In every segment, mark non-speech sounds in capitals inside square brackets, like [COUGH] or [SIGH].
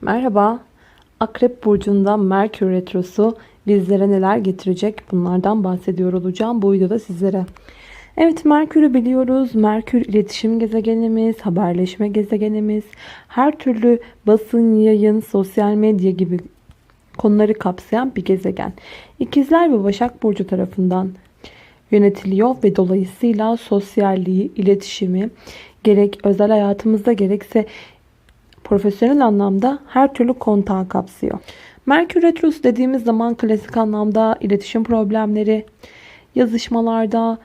Merhaba. Akrep Burcu'nda Merkür Retrosu bizlere neler getirecek? Bunlardan bahsediyor olacağım bu videoda sizlere. Evet Merkür'ü biliyoruz. Merkür iletişim gezegenimiz, haberleşme gezegenimiz, her türlü basın, yayın, sosyal medya gibi konuları kapsayan bir gezegen. İkizler ve Başak Burcu tarafından yönetiliyor ve dolayısıyla sosyalliği, iletişimi gerek özel hayatımızda gerekse profesyonel anlamda her türlü kontağı kapsıyor. Merkür Retrosu dediğimiz zaman klasik anlamda iletişim problemleri, yazışmalarda,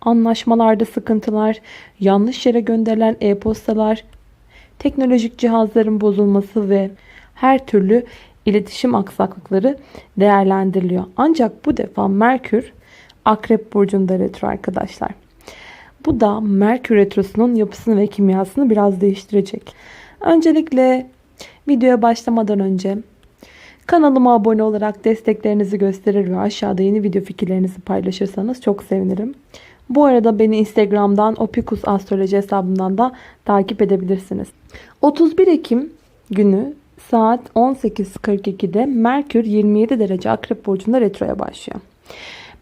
anlaşmalarda sıkıntılar, yanlış yere gönderilen e-postalar, teknolojik cihazların bozulması ve her türlü iletişim aksaklıkları değerlendiriliyor. Ancak bu defa Merkür Akrep Burcu'nda retro arkadaşlar. Bu da Merkür Retrosu'nun yapısını ve kimyasını biraz değiştirecek. Öncelikle videoya başlamadan önce kanalıma abone olarak desteklerinizi gösterir ve aşağıda yeni video fikirlerinizi paylaşırsanız çok sevinirim. Bu arada beni Instagram'dan Opikus Astroloji hesabından da takip edebilirsiniz. 31 Ekim günü saat 18.42'de Merkür 27 derece Akrep Burcu'nda retroya başlıyor.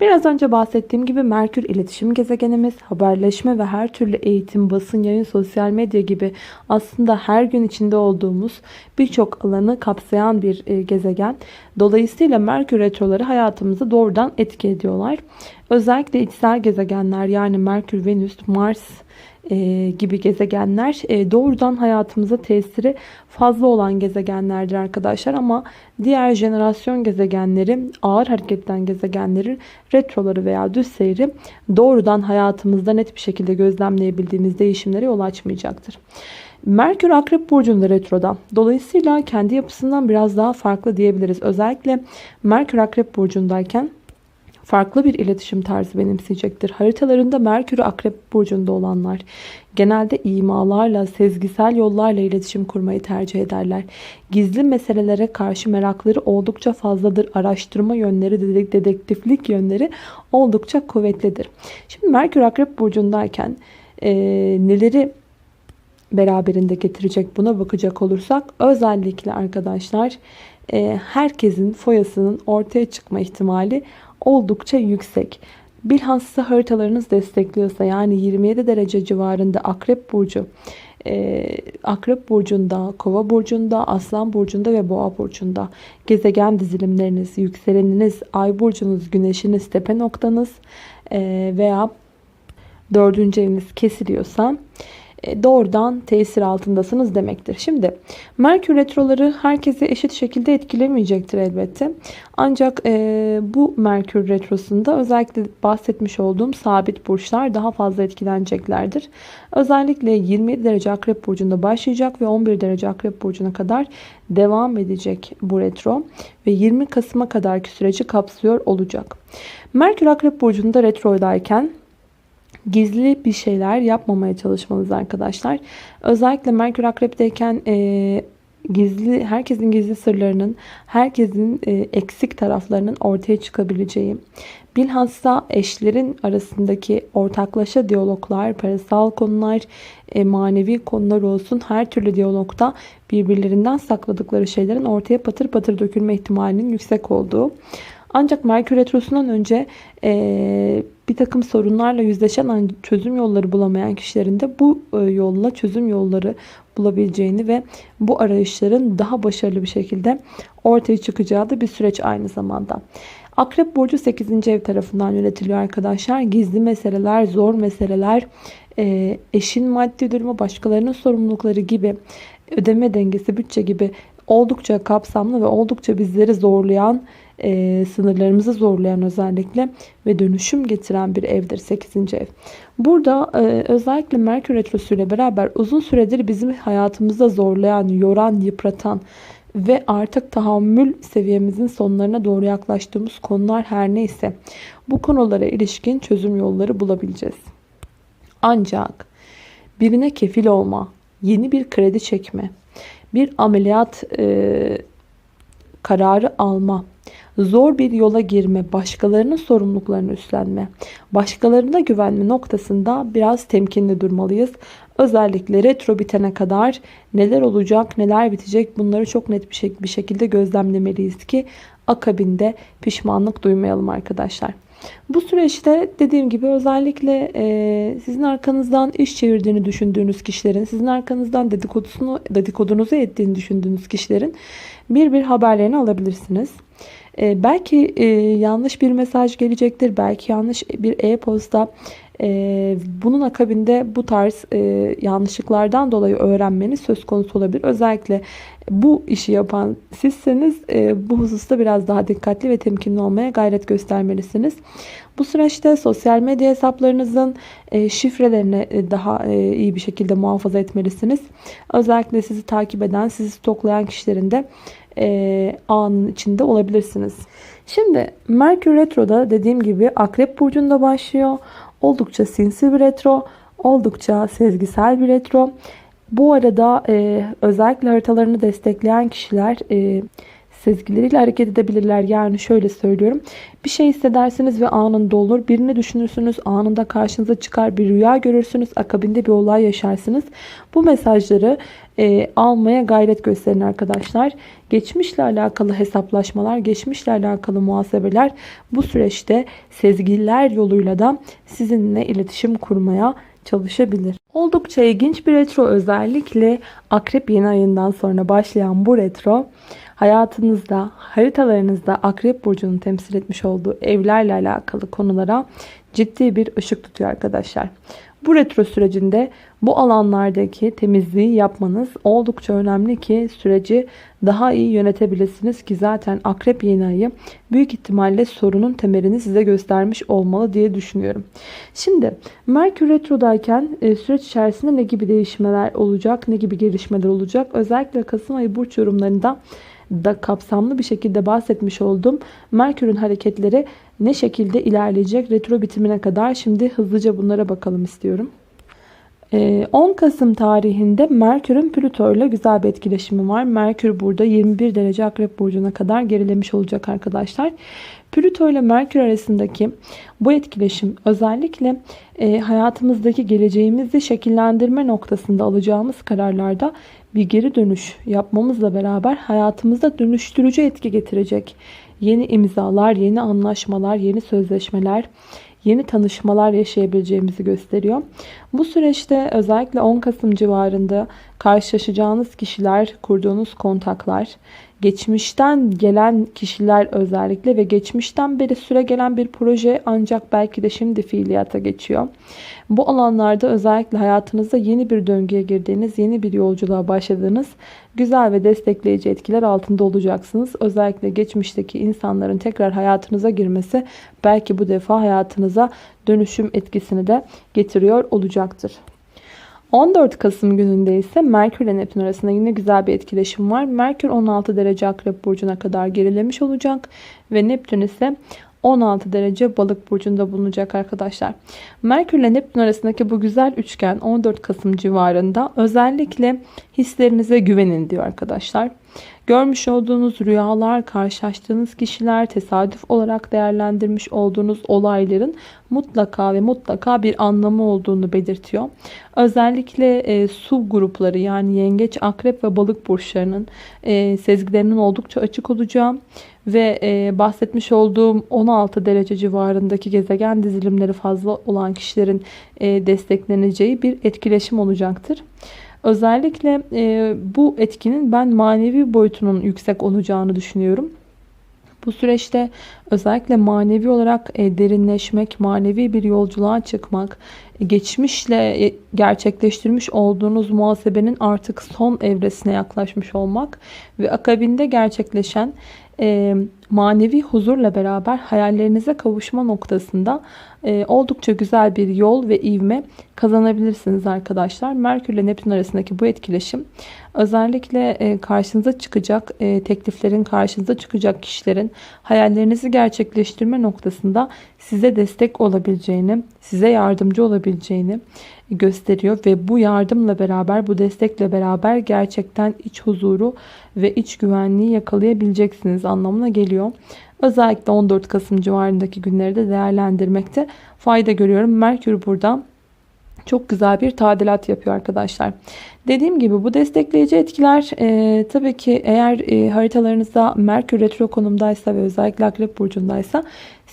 Biraz önce bahsettiğim gibi Merkür iletişim gezegenimiz, haberleşme ve her türlü eğitim, basın, yayın, sosyal medya gibi aslında her gün içinde olduğumuz birçok alanı kapsayan bir e, gezegen. Dolayısıyla Merkür retroları hayatımızı doğrudan etki ediyorlar. Özellikle içsel gezegenler yani Merkür, Venüs, Mars, e, gibi gezegenler e, doğrudan hayatımıza tesiri fazla olan gezegenlerdir arkadaşlar. Ama diğer jenerasyon gezegenleri, ağır hareketten gezegenlerin retroları veya düz seyri doğrudan hayatımızda net bir şekilde gözlemleyebildiğimiz değişimlere yol açmayacaktır. Merkür Akrep Burcu'nda retroda. Dolayısıyla kendi yapısından biraz daha farklı diyebiliriz. Özellikle Merkür Akrep Burcu'ndayken farklı bir iletişim tarzı benimseyecektir. Haritalarında Merkür Akrep Burcu'nda olanlar genelde imalarla, sezgisel yollarla iletişim kurmayı tercih ederler. Gizli meselelere karşı merakları oldukça fazladır. Araştırma yönleri, dedektiflik yönleri oldukça kuvvetlidir. Şimdi Merkür Akrep Burcu'ndayken e, neleri beraberinde getirecek buna bakacak olursak özellikle arkadaşlar herkesin foyasının ortaya çıkma ihtimali oldukça yüksek. Bilhassa haritalarınız destekliyorsa yani 27 derece civarında Akrep Burcu, e, Akrep Burcu'nda, Kova Burcu'nda, Aslan Burcu'nda ve Boğa Burcu'nda gezegen dizilimleriniz, yükseleniniz, Ay Burcunuz, Güneşiniz, tepe noktanız e, veya dördüncü eviniz kesiliyorsa doğrudan tesir altındasınız demektir. Şimdi Merkür retroları herkese eşit şekilde etkilemeyecektir elbette. Ancak e, bu Merkür retrosunda özellikle bahsetmiş olduğum sabit burçlar daha fazla etkileneceklerdir. Özellikle 27 derece Akrep Burcu'nda başlayacak ve 11 derece Akrep Burcu'na kadar devam edecek bu retro ve 20 Kasım'a kadarki süreci kapsıyor olacak. Merkür Akrep Burcu'nda retrodayken gizli bir şeyler yapmamaya çalışmalıyız arkadaşlar. Özellikle Merkür Akrep'teyken e, gizli herkesin gizli sırlarının, herkesin e, eksik taraflarının ortaya çıkabileceği, bilhassa eşlerin arasındaki ortaklaşa diyaloglar, parasal konular, e, manevi konular olsun her türlü diyalogda birbirlerinden sakladıkları şeylerin ortaya patır patır dökülme ihtimalinin yüksek olduğu. Ancak Merkür Retrosu'ndan önce e, bir takım sorunlarla yüzleşen çözüm yolları bulamayan kişilerin de bu e, yolla çözüm yolları bulabileceğini ve bu arayışların daha başarılı bir şekilde ortaya çıkacağı da bir süreç aynı zamanda. Akrep Burcu 8. ev tarafından yönetiliyor arkadaşlar. Gizli meseleler, zor meseleler, e, eşin maddi durumu, başkalarının sorumlulukları gibi ödeme dengesi, bütçe gibi oldukça kapsamlı ve oldukça bizleri zorlayan e, sınırlarımızı zorlayan özellikle ve dönüşüm getiren bir evdir 8. ev. Burada e, özellikle Merkür Retrosu ile beraber uzun süredir bizim hayatımızda zorlayan, yoran, yıpratan ve artık tahammül seviyemizin sonlarına doğru yaklaştığımız konular her neyse bu konulara ilişkin çözüm yolları bulabileceğiz. Ancak birine kefil olma, yeni bir kredi çekme, bir ameliyat e, kararı alma, zor bir yola girme, başkalarının sorumluluklarını üstlenme, başkalarına güvenme noktasında biraz temkinli durmalıyız. Özellikle retro bitene kadar neler olacak, neler bitecek bunları çok net bir, şek- bir şekilde gözlemlemeliyiz ki akabinde pişmanlık duymayalım arkadaşlar. Bu süreçte dediğim gibi özellikle e, sizin arkanızdan iş çevirdiğini düşündüğünüz kişilerin, sizin arkanızdan dedikodusunu, dedikodunuzu ettiğini düşündüğünüz kişilerin bir bir haberlerini alabilirsiniz. E, belki e, yanlış bir mesaj gelecektir, belki yanlış bir e-posta. E, bunun akabinde bu tarz e, yanlışlıklardan dolayı öğrenmeniz söz konusu olabilir. Özellikle bu işi yapan sizseniz e, bu hususta biraz daha dikkatli ve temkinli olmaya gayret göstermelisiniz. Bu süreçte sosyal medya hesaplarınızın e, şifrelerini daha iyi bir şekilde muhafaza etmelisiniz. Özellikle sizi takip eden, sizi stoklayan kişilerin de anın içinde olabilirsiniz. Şimdi Merkür Retro'da dediğim gibi Akrep Burcu'nda başlıyor. Oldukça sinsi bir retro, oldukça sezgisel bir retro. Bu arada e, özellikle haritalarını destekleyen kişiler e, sezgileriyle hareket edebilirler. Yani şöyle söylüyorum. Bir şey hissedersiniz ve anında olur. Birini düşünürsünüz. Anında karşınıza çıkar. Bir rüya görürsünüz. Akabinde bir olay yaşarsınız. Bu mesajları e, almaya gayret gösterin arkadaşlar. Geçmişle alakalı hesaplaşmalar, geçmişle alakalı muhasebeler bu süreçte sezgiler yoluyla da sizinle iletişim kurmaya çalışabilir. Oldukça ilginç bir retro özellikle Akrep yeni ayından sonra başlayan bu retro hayatınızda, haritalarınızda Akrep Burcu'nun temsil etmiş olduğu evlerle alakalı konulara ciddi bir ışık tutuyor arkadaşlar. Bu retro sürecinde bu alanlardaki temizliği yapmanız oldukça önemli ki süreci daha iyi yönetebilirsiniz ki zaten akrep yeni ayı büyük ihtimalle sorunun temelini size göstermiş olmalı diye düşünüyorum. Şimdi Merkür Retro'dayken e, süreç içerisinde ne gibi değişmeler olacak, ne gibi gelişmeler olacak? Özellikle Kasım ayı burç yorumlarında da kapsamlı bir şekilde bahsetmiş oldum. Merkür'ün hareketleri ne şekilde ilerleyecek retro bitimine kadar şimdi hızlıca bunlara bakalım istiyorum. 10 ee, Kasım tarihinde Merkür'ün Plüto ile güzel bir etkileşimi var. Merkür burada 21 derece Akrep Burcu'na kadar gerilemiş olacak arkadaşlar. Plüto ile Merkür arasındaki bu etkileşim özellikle e, hayatımızdaki geleceğimizi şekillendirme noktasında alacağımız kararlarda bir geri dönüş yapmamızla beraber hayatımızda dönüştürücü etki getirecek. Yeni imzalar, yeni anlaşmalar, yeni sözleşmeler, yeni tanışmalar yaşayabileceğimizi gösteriyor. Bu süreçte özellikle 10 Kasım civarında karşılaşacağınız kişiler, kurduğunuz kontaklar, geçmişten gelen kişiler özellikle ve geçmişten beri süre gelen bir proje ancak belki de şimdi fiiliyata geçiyor. Bu alanlarda özellikle hayatınızda yeni bir döngüye girdiğiniz, yeni bir yolculuğa başladığınız güzel ve destekleyici etkiler altında olacaksınız. Özellikle geçmişteki insanların tekrar hayatınıza girmesi belki bu defa hayatınıza dönüşüm etkisini de getiriyor olacaktır. 14 Kasım gününde ise Merkür ile Neptün arasında yine güzel bir etkileşim var. Merkür 16 derece Akrep Burcu'na kadar gerilemiş olacak ve Neptün ise 16 derece balık burcunda bulunacak arkadaşlar. Merkür ile Neptün arasındaki bu güzel üçgen 14 Kasım civarında özellikle hislerinize güvenin diyor arkadaşlar. Görmüş olduğunuz rüyalar, karşılaştığınız kişiler, tesadüf olarak değerlendirmiş olduğunuz olayların mutlaka ve mutlaka bir anlamı olduğunu belirtiyor. Özellikle e, su grupları yani yengeç, akrep ve balık burçlarının e, sezgilerinin oldukça açık olacağı ve e, bahsetmiş olduğum 16 derece civarındaki gezegen dizilimleri fazla olan kişilerin e, destekleneceği bir etkileşim olacaktır. Özellikle e, bu etkinin ben manevi boyutunun yüksek olacağını düşünüyorum. Bu süreçte özellikle manevi olarak e, derinleşmek, manevi bir yolculuğa çıkmak, e, geçmişle e, gerçekleştirmiş olduğunuz muhasebenin artık son evresine yaklaşmış olmak ve akabinde gerçekleşen e, manevi huzurla beraber hayallerinize kavuşma noktasında e, oldukça güzel bir yol ve ivme kazanabilirsiniz arkadaşlar. Merkür ile Neptün arasındaki bu etkileşim özellikle e, karşınıza çıkacak e, tekliflerin karşınıza çıkacak kişilerin hayallerinizi gerçekleştirme noktasında size destek olabileceğini, size yardımcı olabileceğini, gösteriyor ve bu yardımla beraber bu destekle beraber gerçekten iç huzuru ve iç güvenliği yakalayabileceksiniz anlamına geliyor. Özellikle 14 Kasım civarındaki günleri de değerlendirmekte fayda görüyorum. Merkür burada çok güzel bir tadilat yapıyor arkadaşlar. Dediğim gibi bu destekleyici etkiler e, tabii ki eğer e, haritalarınızda Merkür retro konumdaysa ve özellikle Akrep Burcu'ndaysa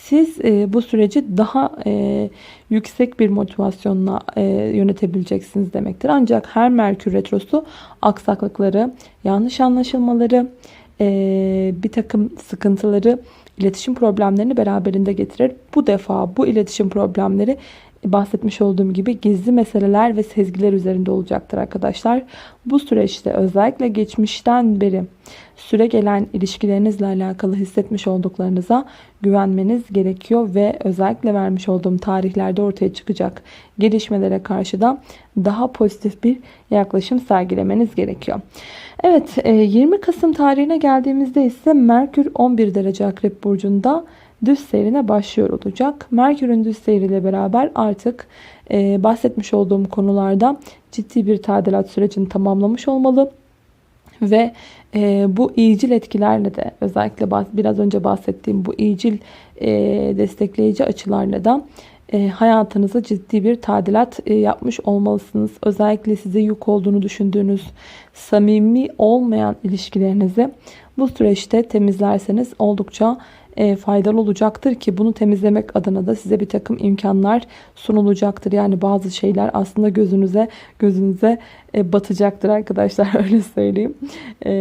siz e, bu süreci daha e, yüksek bir motivasyonla e, yönetebileceksiniz demektir. Ancak her Merkür retrosu aksaklıkları, yanlış anlaşılmaları, e, bir takım sıkıntıları, iletişim problemlerini beraberinde getirir. Bu defa bu iletişim problemleri bahsetmiş olduğum gibi gizli meseleler ve sezgiler üzerinde olacaktır arkadaşlar. Bu süreçte özellikle geçmişten beri süre gelen ilişkilerinizle alakalı hissetmiş olduklarınıza güvenmeniz gerekiyor ve özellikle vermiş olduğum tarihlerde ortaya çıkacak gelişmelere karşı da daha pozitif bir yaklaşım sergilemeniz gerekiyor. Evet 20 Kasım tarihine geldiğimizde ise Merkür 11 derece Akrep Burcu'nda düz seyrine başlıyor olacak. Merkür'ün düz seyriyle beraber artık e, bahsetmiş olduğum konularda ciddi bir tadilat sürecini tamamlamış olmalı. Ve e, bu iyicil etkilerle de özellikle biraz önce bahsettiğim bu iyicil e, destekleyici açılarla da e, hayatınıza ciddi bir tadilat e, yapmış olmalısınız. Özellikle size yük olduğunu düşündüğünüz samimi olmayan ilişkilerinizi bu süreçte temizlerseniz oldukça e, faydalı olacaktır ki bunu temizlemek adına da size bir takım imkanlar sunulacaktır. Yani bazı şeyler aslında gözünüze gözünüze e, batacaktır arkadaşlar [LAUGHS] öyle söyleyeyim. E,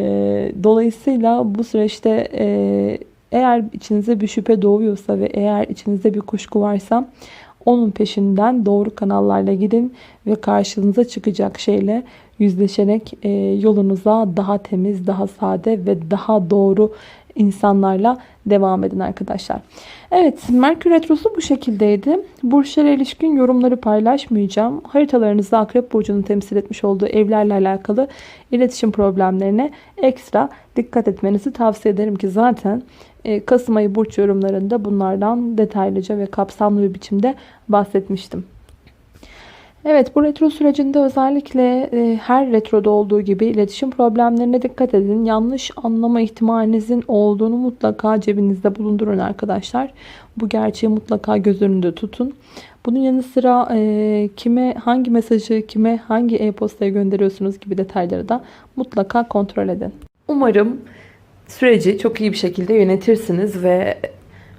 dolayısıyla bu süreçte eğer içinize bir şüphe doğuyorsa ve eğer içinizde bir kuşku varsa onun peşinden doğru kanallarla gidin ve karşınıza çıkacak şeyle yüzleşerek yolunuza daha temiz, daha sade ve daha doğru insanlarla devam edin arkadaşlar. Evet Merkür Retrosu bu şekildeydi. Burçlara ilişkin yorumları paylaşmayacağım. Haritalarınızda Akrep Burcu'nun temsil etmiş olduğu evlerle alakalı iletişim problemlerine ekstra dikkat etmenizi tavsiye ederim ki zaten e, Kasım ayı burç yorumlarında bunlardan detaylıca ve kapsamlı bir biçimde bahsetmiştim. Evet bu retro sürecinde özellikle e, her retroda olduğu gibi iletişim problemlerine dikkat edin. Yanlış anlama ihtimalinizin olduğunu mutlaka cebinizde bulundurun arkadaşlar. Bu gerçeği mutlaka göz önünde tutun. Bunun yanı sıra e, kime hangi mesajı kime hangi e-postaya gönderiyorsunuz gibi detayları da mutlaka kontrol edin. Umarım süreci çok iyi bir şekilde yönetirsiniz ve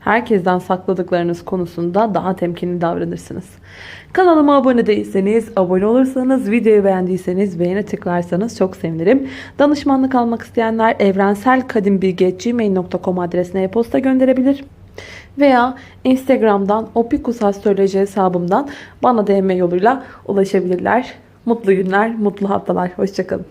herkesten sakladıklarınız konusunda daha temkinli davranırsınız. Kanalıma abone değilseniz, abone olursanız, videoyu beğendiyseniz beğene tıklarsanız çok sevinirim. Danışmanlık almak isteyenler evrenselkadimbilgi.gmail.com adresine e-posta gönderebilir. Veya Instagram'dan Opikus hesabımdan bana DM yoluyla ulaşabilirler. Mutlu günler, mutlu haftalar. Hoşçakalın.